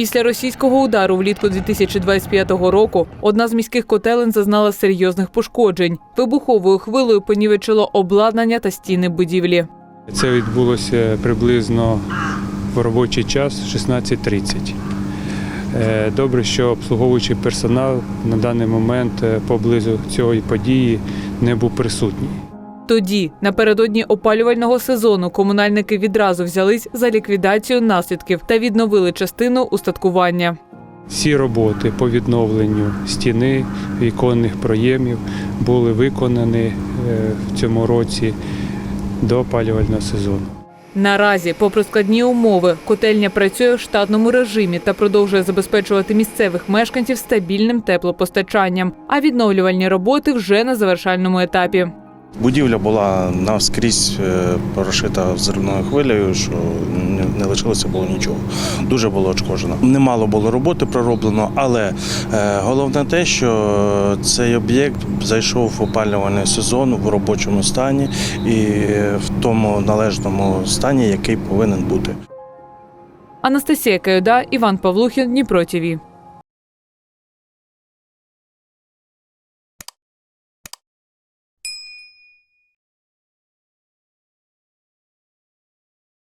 Після російського удару влітку 2025 року одна з міських котелень зазнала серйозних пошкоджень. Вибуховою хвилею понівечило обладнання та стіни будівлі. Це відбулося приблизно в робочий час 16.30. Е, Добре, що обслуговуючий персонал на даний момент е, поблизу цієї події не був присутній. Тоді, напередодні опалювального сезону, комунальники відразу взялись за ліквідацію наслідків та відновили частину устаткування. Всі роботи по відновленню стіни, віконних проємів були виконані е, в цьому році до опалювального сезону. Наразі, попри складні умови, котельня працює в штатному режимі та продовжує забезпечувати місцевих мешканців стабільним теплопостачанням. А відновлювальні роботи вже на завершальному етапі. Будівля була навскрізь е, прошита взривною хвилею, що не- лишилося було нічого. Дуже було ошкоджено. Немало було роботи пророблено, але е, головне те, що цей об'єкт зайшов в опалювальний сезон в робочому стані і в тому належному стані, який повинен бути. Анастасія Каюда, Іван Павлухін, Дніпро ТІВІ.